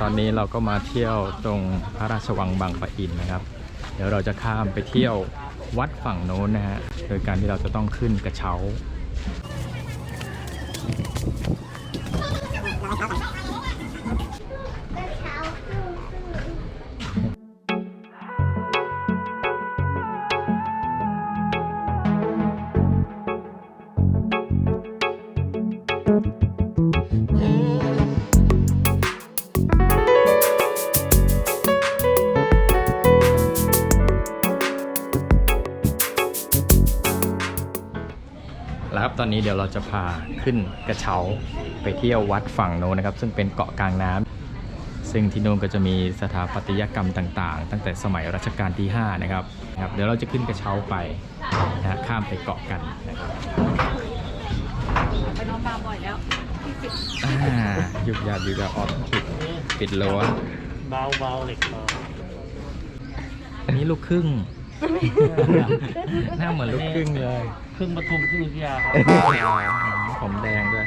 ตอนนี้เราก็มาเที่ยวตรงพระราชวังบางปะอินนะครับ เดี๋ยวเราจะข้ามไปเที่ยววัดฝั่งโน้นนะฮะ โดยการที่เราจะต้องขึ้นกระเช้า แล้วครับตอนนี้เดี๋ยวเราจะพาขึ้นกระเช้าไปเที่ยววัดฝั่งโน้นนะครับ ซึ่งเป็นเกาะกลางน้ำซึ่งที่โน้นก็จะมีสถาปัตยกรรมต่างๆ ตั้งแต่สมัยรัชกาลที่ 5 นะครับนะครับ เดี๋ยวเราจะขึ้นกระเช้าไปนะฮะข้ามไปเกาะกันนะครับไปนอนบาร์บ่อยแล้วอ่าหยุดยาดหยุดยาออฟปิดปิดรั้วเบาเบาเหล็กเบาอันนี้ลูกครึ่ง หน้าเหมือนลูกครึ่งเลย ครึ่งปทุมครึ่งอยุธยาครับผมแดงด้วย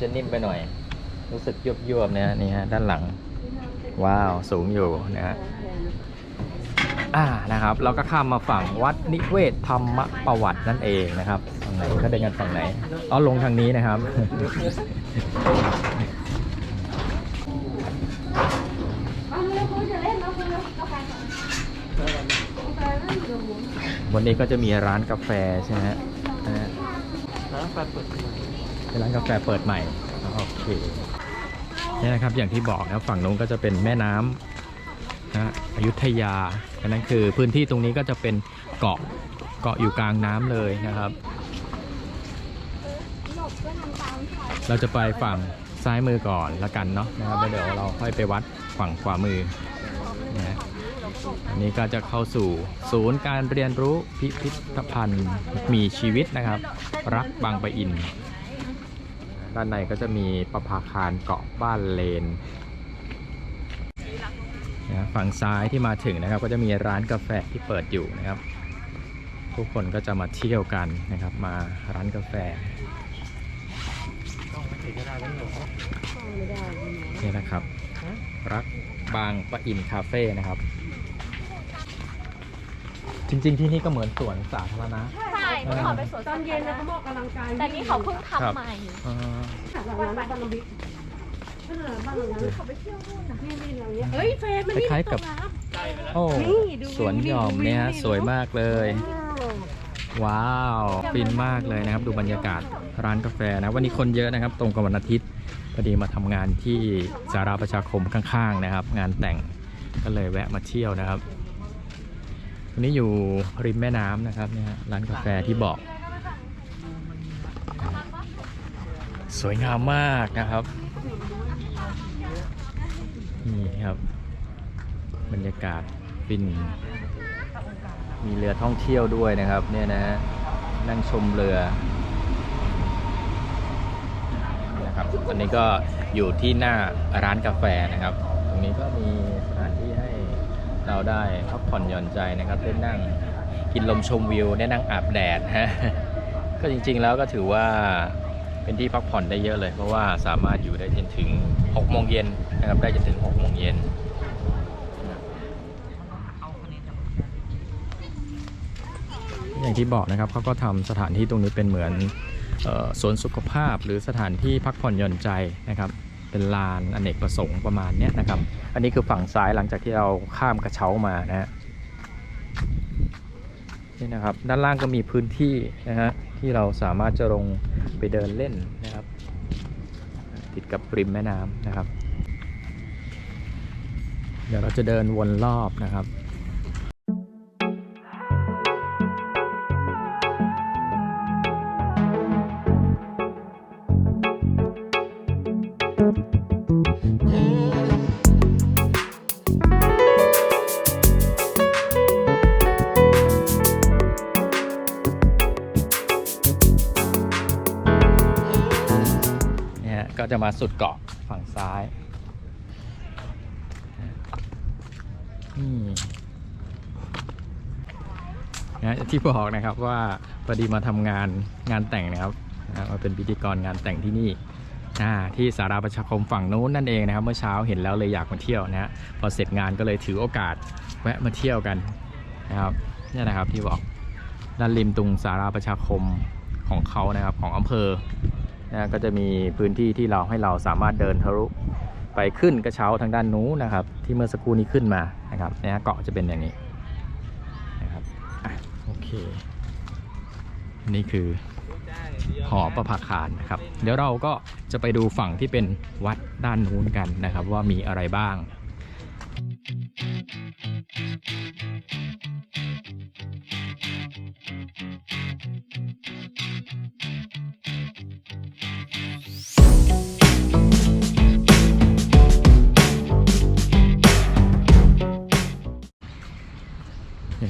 จะนิ่มไปหน่อย รู้สึกยวบๆนะนี่ฮะด้านหลัง ว้าวสูงอยู่นะฮะอ่านะครับ เราก็ข้ามมาฝั่งวัดนิเวศธรรมประวัตินั่นเองนะครับฝั่งไหนเขาเดินกันฝั่งไหนอ๋อลงทางนี้นะครับวันนี้ก็จะมีร้านกาแฟใช่ไหมฮะนะฮะแล้วไฟเปิด เป็นร้านกาแฟเปิดใหม่โอเคนี่นะครับอย่างที่บอกนะฝั่งนู้นก็จะเป็นแม่น้ำนะอยุธยาอันนั้นคือพื้นที่ตรงนี้ก็จะเป็นเกาะเกาะอยู่กลางน้ำเลยนะครับ เราจะไปฝั่งซ้ายมือก่อนละกันเนาะนะครับแล้วเดี๋ยวเราค่อยไปวัดฝั่งขวามือนะอันนี้ก็จะเข้าสู่ศูนย์การเรียนรู้พิพิธภัณฑ์มีชีวิตนะครับ รักบางปะอิน ด้านในก็จะมีประภาคารเกาะบ้านเลนนะฝั่งซ้ายที่มาถึงนะครับ ก็จะมีร้านกาแฟที่เปิดอยู่นะครับ ทุกคนก็จะมาเที่ยวกันนะครับ มาร้านกาแฟนี่นะครับ รักบางปะอินคาเฟ่นะครับ จริงๆที่นี่ก็เหมือนสวนสาธารณะ เมื่อก่อนเป็นสวนตอนเย็นนะเขาบอกกำลังกายแต่นี่เขาเพิ่งครับทำใหม่อ่าหลังนั้นบ้านเราบิ๊กเออบ้านหลังนั้นเขาไปเที่ยวนู่นนะนี่นี่เราเนี้ยเฮ้ยเฟนมันคนี่ล้ายๆกับ โอ้นี่ดูสวนหย่อมเนี่ยฮะสวยมากเลย ว้าวฟินมากเลยนะครับ ดูบรรยากาศร้านกาแฟนะ วันนี้คนเยอะนะครับ ตรงกับวันอาทิตย์พอดีมาทำงานที่สาราประชาคมข้างๆนะครับ งานแต่งก็เลยแวะมาเที่ยวนะครับ วันนี้อยู่ริมแม่น้ำนะครับเนี่ยร้านกาแฟที่บอก สวยงามมากนะครับนี่ครับบรรยากาศฟิน มีเรือท่องเที่ยวด้วยนะครับเนี่ยนะฮะนั่งชมเรือนะครับตอนนี้ก็อยู่ที่หน้าร้านกาแฟนะครับ ตรงนี้ก็มีสถานที่ให้ เราได้พักผ่อนหย่อนใจนะครับได้นั่งกินลมชมวิวได้นั่งอาบแดดฮะก็จริงๆแล้วก็ถือว่าเป็นที่พักผ่อนได้เยอะเลย เพราะว่าสามารถอยู่ได้จนถึง6โมงเย็นนะครับได้จนถึง6โมงเย็นอย่างที่บอกนะครับเขาก็ทำสถานที่ตรงนี้เป็นเหมือนออสวนสุขภาพหรือสถานที่พักผ่อนหย่อนใจนะครับ เป็นลานอเนกประสงค์ประมาณนี้นะครับ อันนี้คือฝั่งซ้ายหลังจากที่เราข้ามกระเช้ามานะฮะนี่นะครับ ด้านล่างก็มีพื้นที่นะฮะที่เราสามารถจะลงไปเดินเล่นนะครับ ติดกับริมแม่น้ำนะครับ เดี๋ยวเราจะเดินวนรอบนะครับ จะมาสุดเกาะฝั่งซ้ายนี่นะที่บอกนะครับว่าพอดีมาทำงานงานแต่งนะครับนะมาเป็นพิธีกรงานแต่งที่นี่ที่สาราประชาคมฝั่งนู้นนั่นเองนะครับ เมื่อเช้าเห็นแล้วเลยอยากมาเที่ยวนะฮะพอเสร็จงานก็เลยถือโอกาสแวะมาเที่ยวกันนะครับนี่นะครับที่บอกด้านริมตรงสาราประชาคมของเขานะครับของอำเภอ นะก็จะมีพื้นที่ที่เราให้เราสามารถเดินทะลุไปขึ้นกระเช้าทางด้านนู้นนะครับ ที่เมื่อสักครู่นี้ขึ้นมานะครับเนี่ยเกาะจะเป็นอย่างนี้นะครับอะโอเค นี่คือหอประภาคารนะครับ เดี๋ยวเราก็จะไปดูฝั่งที่เป็นวัดด้านนู้นกันนะครับ ว่ามีอะไรบ้าง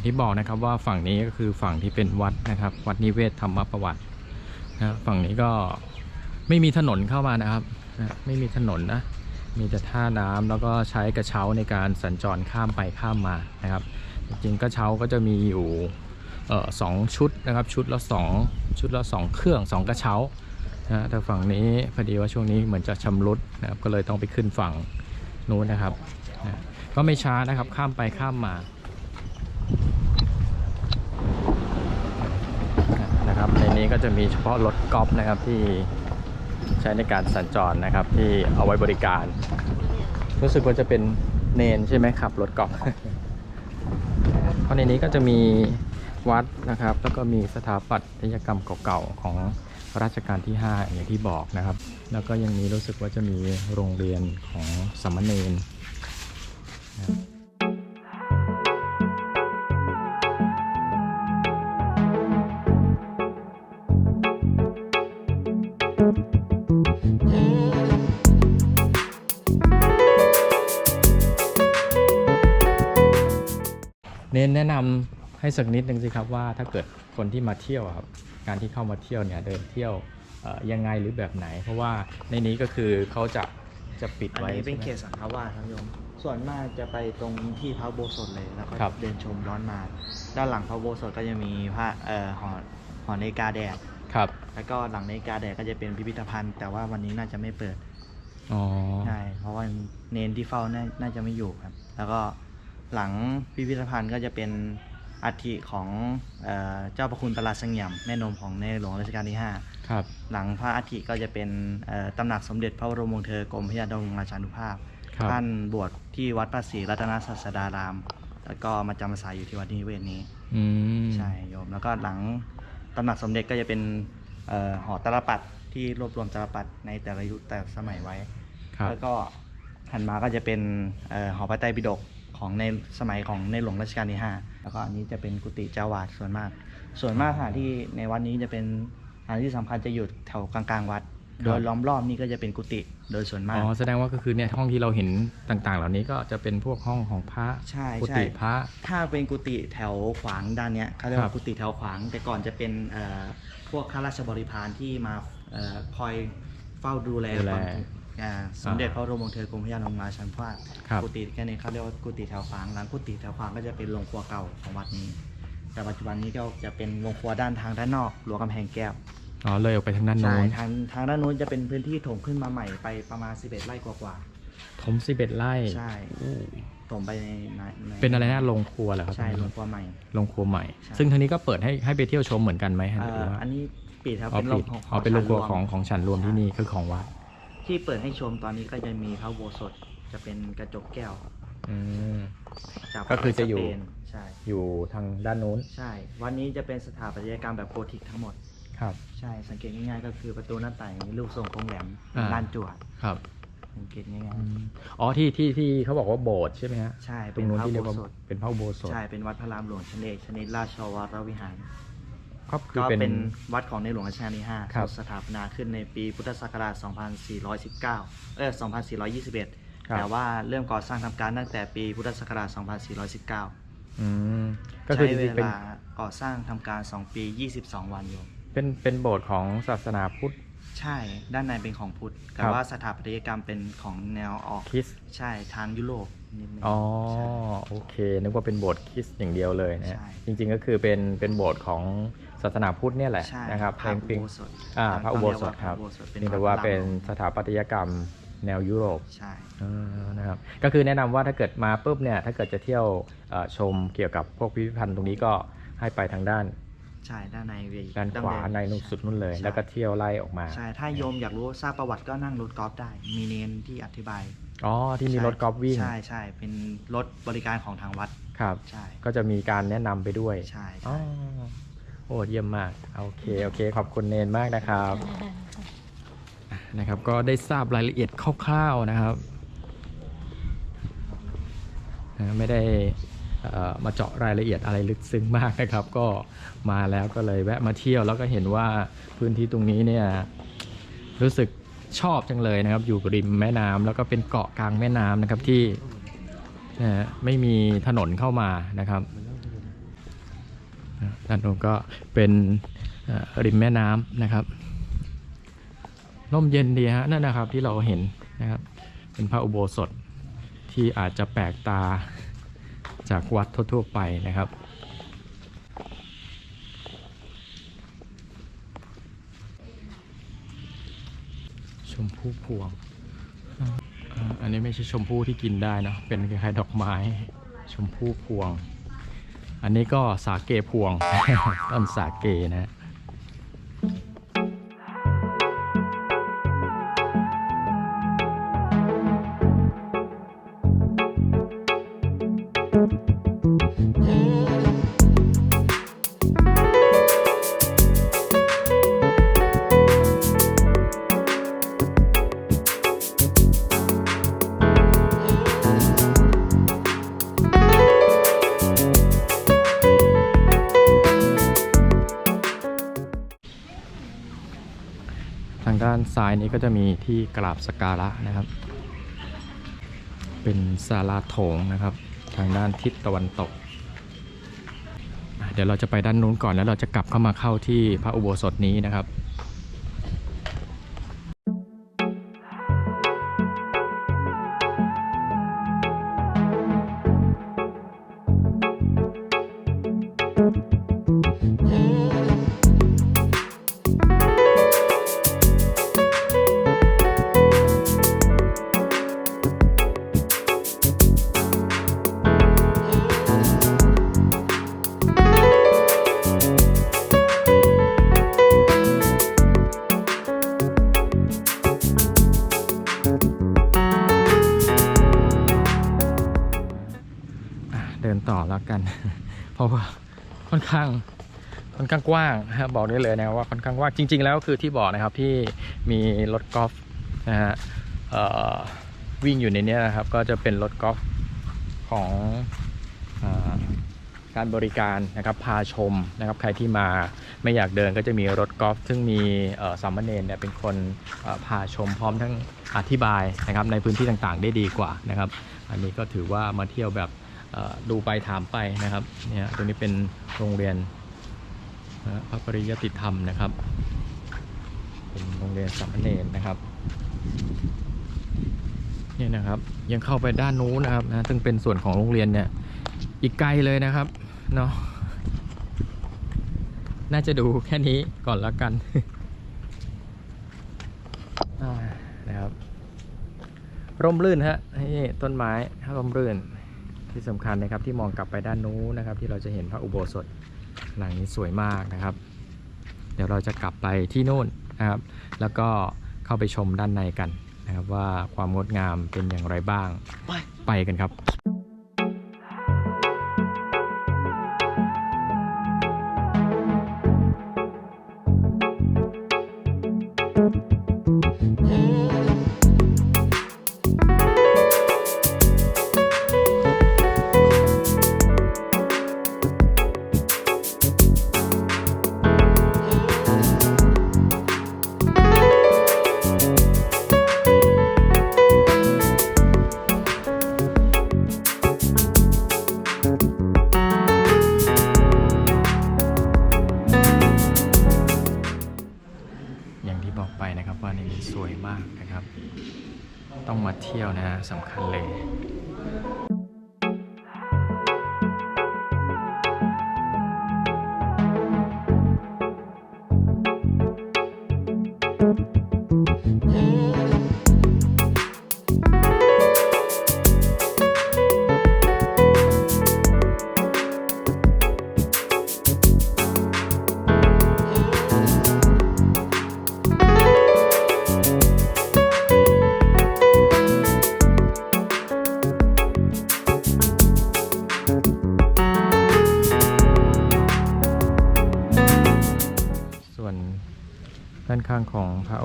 ที่บอกนะครับว่าฝั่งนี้ก็คือฝั่งที่เป็นวัดนะครับ วัดนิเวศธรรมประวัตินะฝั่งนี้ก็ไม่มีถนนเข้ามานะครับนะไม่มีถนนนะมีแต่ท่าน้ำแล้วก็ใช้กระเช้าในการสัญจรข้ามไปข้ามมานะครับ จริงๆกระเช้าก็จะมีอยู่เออสองชุดนะครับ ชุดละสองชุดละสองเครื่องสองกระเช้านะแต่ฝั่งนี้พอดีว่าช่วงนี้เหมือนจะชำรุดนะครับก็เลยต้องไปขึ้นฝั่งนู้นนะครับนะก็ไม่ช้านะครับข้ามไปข้ามมา นี้ก็จะมีเฉพาะรถกอล์ฟนะครับที่ใช้ในการสัญจรนะครับ ที่เอาไว้บริการ รู้สึกว่าจะเป็นเนนใช่ไหมขับรถกอล์ฟเพราะในนี้ก็จะมีวัดนะครับ แล้วก็มีสถาปัตยกรรมเก่าๆของรัชกาลที่ 5 อย่างที่บอกนะครับ แล้วก็ยังมีรู้สึกว่าจะมีโรงเรียนของสามเณรนะครับ ให้สักนิดนึงสิครับว่าถ้าเกิดคนที่มาเที่ยวอะครับการที่เข้ามาเที่ยวเนี่ยเดินเที่ยวเอ่อยังไงหรือแบบไหน เพราะว่าในนี้ก็คือเขาจะจะปิดอันไว้นี้เป็นเขใช่ตไหมสังฆวาสครับโยม ส่วนมากจะไปตรงที่พระอุโบสถเลยแล้วก็ครับเดินชมร้อนมา ด้านหลังพระอุโบสถก็จะมีพระเอ่อหอหอนาฬิกาแดดครับ แล้วก็หลังนาฬิกาแดดก็จะเป็นพิพิธภัณฑ์ แต่ว่าวันนี้น่าจะไม่เปิดอ๋อใช่เพราะว่าเนนที่เฝ้าน่าน่าจะไม่อยู่ครับ แล้วก็หลังพิพิธภัณฑ์ก็จะเป็น อัฐิของเอ่อเจ้าพระคุณตลาดเสงี่ยมแม่นมของในหลวงรัชกาลที่ห้าครับหลังพระอัฐิก็จะเป็นเอ่อตำหนักสมเด็จพระบรมวงศ์เธอกรมพระยาดำรงราชานุภาพ ครับ ท่านบวชที่วัดพระศรีรัตนศาสดาราม แล้วก็มาจำพรรษาอยู่ที่วัดนิเวศนี้ อืมใช่โยมแล้วก็หลังตำหนักสมเด็จก็จะเป็นเอ่อหอตลปัดที่รวบรวมตลปัดในแต่ละยุคแต่ละสมัยไว้ ครับ แล้วก็หันมาก็จะเป็นเอ่อหอพระไตรปิฎกของในสมัยของในหลวงรัชกาลที่ 5 แล้วก็อันนี้จะเป็นกุฏิเจ้าวาดส่วนมาก ส่วนมากสถานที่ในวัดนี้จะเป็นสถานที่สำคัญจะอยู่แถวกลางๆวัด โดยล้อมรอบนี่ก็จะเป็นกุฏิโดยส่วนมาอ๋กอแสดงว่าก็คือเนี่ยห้องที่เราเห็นต่างๆ เหล่านี้ก็จะเป็นพวกห้องของพระใช่กุใช่ฏิพระ ถ้าเป็นกุฏิแถวขวางด้านเนี้ยเขาเรียกครัว่าบ กุฏิแถวขวาง แต่ก่อนจะเป็นเอ่อพวกข้าราชบริพารที่มาเอ่อคอยเฝ้าดูแลดูแลความ อ่าสมเด็จพระบรมวงศ์เธอกรมพระยาดำรงราชันพาดครับกุฏิแค่นี้เขาเรียกว่ากุฏิแถวขวางหลังกุฏิแถวขวางก็จะเป็นโรงครัวเก่าของวัดนี้ แต่ปัจจุบันนี้ก็จะเป็นโรงครัวด้านทางด้านนอกรั้วกำแพงแก้วอ๋อเลยออกไปทางด้านใช่โน้นทางทางด้านนู้นจะเป็นพื้นที่ถมขึ้นมาใหม่ไปประมาณ 11 ไร่กว่าถมสิบเอ็ดไร่ๆใช่อู้ถมไปในในในเป็นอะไรนะโรงครัวเหรอครับใช่โรงครัวใหม่ โรงครัวใหม่ ใช่ ซึ่งทางนี้ก็เปิดให้ให้ไปเที่ยวชมเหมือนกันไหมฮะเอ่หรืออว่าอันนี้ปิดครับอ๋อเป็นโรปิงดของอ๋อเป็นโรงครัวของชั้นของฉันรวมที่นี่คือของวัด ที่เปิดให้ชมตอนนี้ก็จะมีพระอุโบสถจะเป็นกระจกแก้วอืม จากก็คือจะอยู่ สเปนใช่ อยู่ทางด้านนู้นใช่ วันนี้จะเป็นสถาปัตยกรรมแบบโกธิกทั้งหมด ครับ ใช่ สังเกตง่ายๆก็คือประตูหน้าต่างมีรูปทรงโค้งแหลมอ่า ด้านจวดครับสังเกตง่ายอืมอ๋อที่ที่ที่เขาบอกว่าโบสถ์ใช่ไหมฮะๆใช่ตรเป็งนนู้นพระที่อุเรียกโบว่าสถเป็นพระอุโบสถใช่เป็นวัดพระรามหลวงชนเอกชนิดราชวรวิหาร ก็คือก็เป็น เป็นวัดของในหลวงรัชกาลที่5ครับสถาปนาขึ้นในปีพุทธศักราช 2419 เออ2421ครับแต่ว่าเริ่มก่อสร้างทำการตั้งแต่ปีพุทธศักราช 2419 อืมก็คือใช้จเวริงๆเป็นลาก่อสร้างทำการ 2 ปี 22 วันอยู่เป็นเป็นโบสถ์ของศาสนาพุทธ ใช่ ด้านในเป็นของพุทธ แต่ครับ ว่าสถาปัตยกรรมเป็นของแนวออก คริสใช่ ทางยุโรปนิดนึงอ๋อใช่ โอเคนึกว่าเป็นโบสถ์คริสต์อย่างเดียวเลยนะฮะใช่ จริงๆก็คือเป็นเป็นโบสถ์ของ ศาสนาพุทธเนี่ยแหละใช่นะครับพระอุเพียงโบสถอ่าต้องพระอุโบสถเยกว่าครับพะอุโบสถเพียงแต่ว่าเป็นสถาปัตยกรรมแนวยุโรป ใช่ เออนะครับก็คือแนะนำว่าถ้าเกิดมาปุ๊บเนี่ยถ้าเกิดจะเที่ยวเอ่อชมเกี่ยวกับพวกพิพิธภัณฑ์ตรงนี้ก็ให้ไปทางด้านใช่ด้านในเวด้านขวาในนุสุดนู่นเลย ใช่แล้วก็เที่ยวไล่ออกมาใช่ ถ้าโยมอยากรู้ทราบประวัติก็นั่งรถกอล์ฟได้ มีเนนที่อธิบายอ๋อที่มีใช่รถกอล์ฟวิ่งใช่ใช่เป็นรถบริการของทางวัด ครับ ใช่ ก็จะมีการแนะนำไปด้วยใช่อ๋อใช่ โอ้เยี่ยมมากโอเคโอเค ขอบคุณเนนมากนะครับนะครับ ก็ได้ทราบรายละเอียดคร่าวๆนะครับนะไม่ได้เอ่อมาเจาะรายละเอียดอะไรลึกซึ้งมากนะครับ ก็มาแล้วก็เลยแวะมาเที่ยวแล้วก็เห็นว่าพื้นที่ตรงนี้เนี่ยรู้สึกชอบจังเลยนะครับ อยู่ริมแม่น้ำแล้วก็เป็นเกาะกลางแม่น้ำนะครับที่นะฮะไม่มีถนนเข้ามานะครับนะ ด้านนู้นก็เป็นริมแม่น้ำนะครับร่มเย็นดีฮะนั่นนะครับที่เราเห็นนะครับ เป็นพระอุโบสถที่อาจจะแปลกตาจากวัดทั่วๆไปนะครับชมพู่พวง อันนี้ไม่ใช่ชมพู่ที่กินได้นะ เป็นคล้ายๆดอกไม้ ชมพู่พวง อันนี้ก็สาเกพวงต้นสาเกนะางด้านซ้ายนี้ก็จะมีที่กราบสการะนะครับ เป็นศาลาโถงนะครับ ทางด้านทิศตะวันตก เดี๋ยวเราจะไปด้านนู้นก่อนแล้วเราจะกลับเข้ามาเข้าที่พระอุโบสถนี้นะครับ ข้างค่อนข้างกว้างนะบอกได้เลยนะว่าค่อนข้างกว้างจริง ๆ แล้วคือที่บอกนะครับที่มีรถกอล์ฟนะฮะวิ่งอยู่ในนี้นะครับ ก็จะเป็นรถกอล์ฟของอการบริการนะครับพาชมนะครับใครที่มาไม่อยากเดินก็จะมีรถกอล์ฟซึ่งมีสามเณรเนี่ยเป็นคนพาชมพร้อมทั้งอธิบายนะครับในพื้นที่ต่างๆได้ดีกว่านะครับ อันนี้ก็ถือว่ามาเที่ยวแบบ ดูไปถามไปนะครับเนี่ยตรงนี้เป็นโรงเรียนพระปริยติธรรมนะครับ เป็นโรงเรียนสามเณรนะครับเนี่ยนะครับยังเข้าไปด้านนู้นนะครับนะซึ่งเป็นส่วนของโรงเรียนเนี่ยอีกไกลเลยนะครับเนาะน่าจะดูแค่นี้ก่อนล้วกันนะครับร่มรื่นฮะนี่ต้นไม้ร่มรื่น ที่สำคัญนะครับที่มองกลับไปด้านนู้นนะครับ ที่เราจะเห็นพระอุโบสถหลังนี้สวยมากนะครับ เดี๋ยวเราจะกลับไปที่นู่นนะครับ แล้วก็เข้าไปชมด้านในกันนะครับว่าความงดงามเป็นอย่างไรบ้างไปไปกันครับ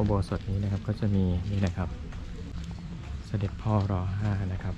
อุโบสถนี้นะครับก็จะมีนี่นะครับ เสด็จพ่อรอห้านะครับ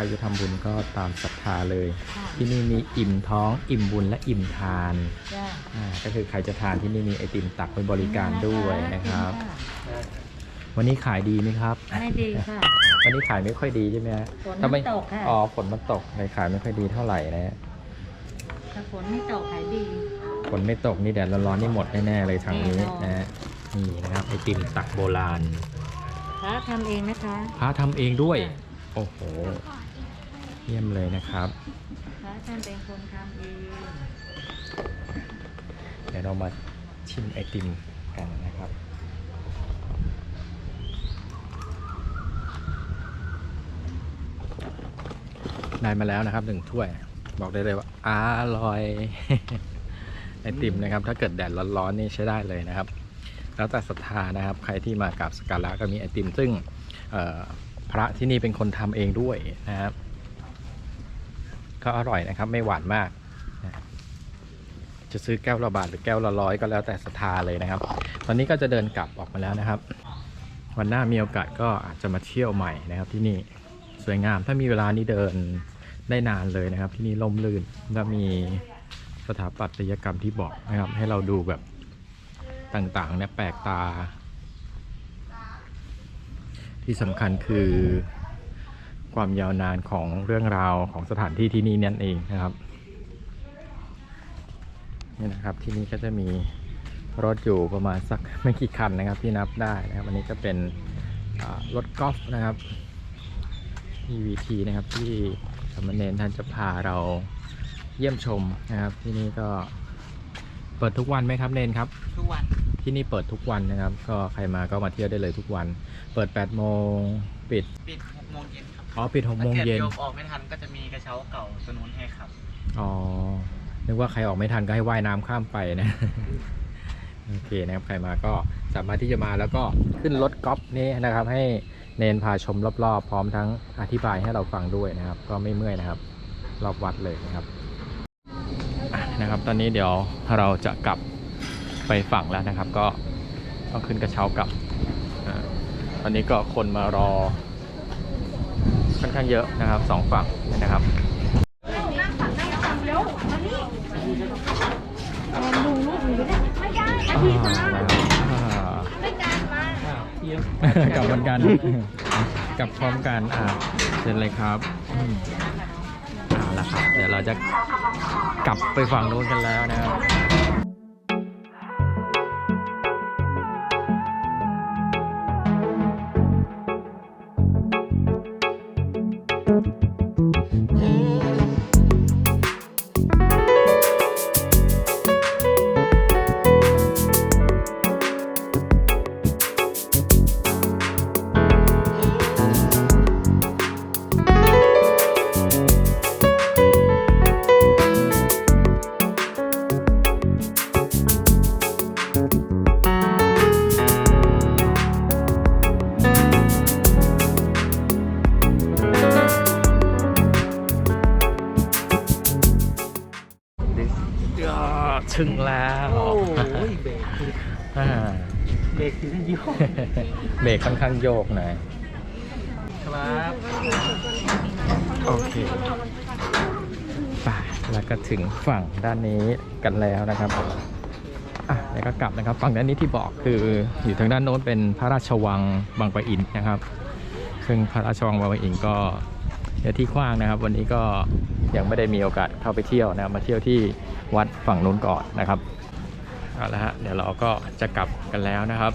รับก็ใครจะทำบุญก็ตามศรัทธาเลยที่นี่มีอิ่มท้องอิ่มบุญและอิ่มทานจ้าอ่าก็คือใครจะทานที่นี่มีไอติมตักไว้บริการด้วยนะครับ วันนี้ขายดีไหมครับ ไม่ดีค่ะ วันนี้ขายไม่ค่อยดีใช่ไหมฮะฝนมันทำไมตกค่ะ อ๋อฝนมันตกเลยขายไม่ค่อยดีเท่าไหร่นะฮะถ้าฝนไม่ตกขายดี ฝนไม่ตกนี่แดดร้อนๆนี่หมดแน่ๆเลยทางนี้แน่นอน นะฮะนี่นะครับไอติมตักโบราณพระทำเองนะคะ พระทำเองด้วย โอ้โห เยี่ยมเลยนะครับพระท่านเป็นคนทำเองเดี๋ยวเรามาชิมไอติมกันนะครับได้มาแล้วนะครับหนึ่งถ้วย บอกได้เลยว่าอร่อย ไอติมนะครับ ถ้าเกิดแดดร้อนๆนี่ใช้ได้เลยนะครับ แล้วแต่ศรัทธานะครับ ใครที่มากราบสักการะก็มีไอติม ซึ่งเอ่อพระที่นี่เป็นคนทำเองด้วยนะครับ ก็อร่อยนะครับ ไม่หวานมาก จะซื้อแก้วละบาทหรือแก้วละร้อยก็แล้วแต่ศรัทธาเลยนะครับ ตอนนี้ก็จะเดินกลับออกมาแล้วนะครับ วันหน้ามีโอกาสก็อาจจะมาเที่ยวใหม่นะครับ ที่นี่สวยงาม ถ้ามีเวลานี่เดินได้นานเลยนะครับ ที่นี่ล่มลื่นและมีสถาปัตยกรรมที่บอกนะครับ ให้เราดูแบบต่างๆเนี่ยแปลกตา ที่สำคัญคือ ความยาวนานของเรื่องราวของสถานที่ที่นี่นั่นเองนะครับนี่นะครับที่นี่ก็จะมีรถอยู่ประมาณสักไม่กี่คันนะครับที่นับได้นะครับอันนี้ก็เป็นอ่ารถกอล์ฟนะครับ EVT นะครับที่สามเณรท่านจะพาเราเยี่ยมชมนะครับ ที่นี่ก็เปิดทุกวันไหมครับเนนครับ ทุกวันที่นี่เปิดทุกวันนะครับ ก็ใครมาก็มาเที่ยวได้เลยทุกวัน เปิด8โมงปิดปิด6โมงเย็นครับ อ๋อปิด6โมงเย็น ถ้ากิดโยมออกไม่ทันก็จะมีกระเช้าเก่าตัวนู้นให้ครับ อ๋อ นึกว่าใครออกไม่ทันก็ให้ว่ายน้ำข้ามไปนะ โอเคนะครับ ใครมาก็สามารถที่จะมาแล้วก็ขึ้นรถกอล์ฟนี้นะครับ ให้เนนพาชมรอบๆ พร้อมทั้งอธิบายให้เราฟังด้วยนะครับ ก็ไม่เมื่อยนะครับ รอบวัดเลยนะครับอะนะครับ ตอนนี้เดี๋ยวเราจะกลับไปฝั่งแล้วนะครับ ก็ต้องขึ้นกระเช้ากลับอ่าตอนนี้ก็คนมารอ ค่อนข้างเยอะนะครับสองฝั่งนะครับเยี่ยมกลับเหมือนกันกลับพร้อมกันอ่าเชิญเลยครับอืมเอาละครับเดี๋ยวเราจะกลับไปฝั่งนู้นกันแล้วนะครับ เบรกถึงยี่ห้อเบรกค่อนข้างโยกหน่อยทำครับ โอเคไปแล้วก็ถึงฝั่งด้านนี้กันแล้วนะครับอะแล้วก็กลับนะครับ ฝั่งด้านนี้ที่บอกคืออยู่ทางด้านโน้นเป็นพระราชวังบางปะอินนะครับ ซึ่งพระราชวังบางปะอินก็เนื้อที่กว้างนะครับ วันนี้ก็ยังไม่ได้มีโอกาสเข้าไปเที่ยวนะครับมาเที่ยวที่วัดฝั่งนู้นก่อนนะครับเอาละฮะเดี๋ยวเราก็จะกลับกันแล้วนะครับ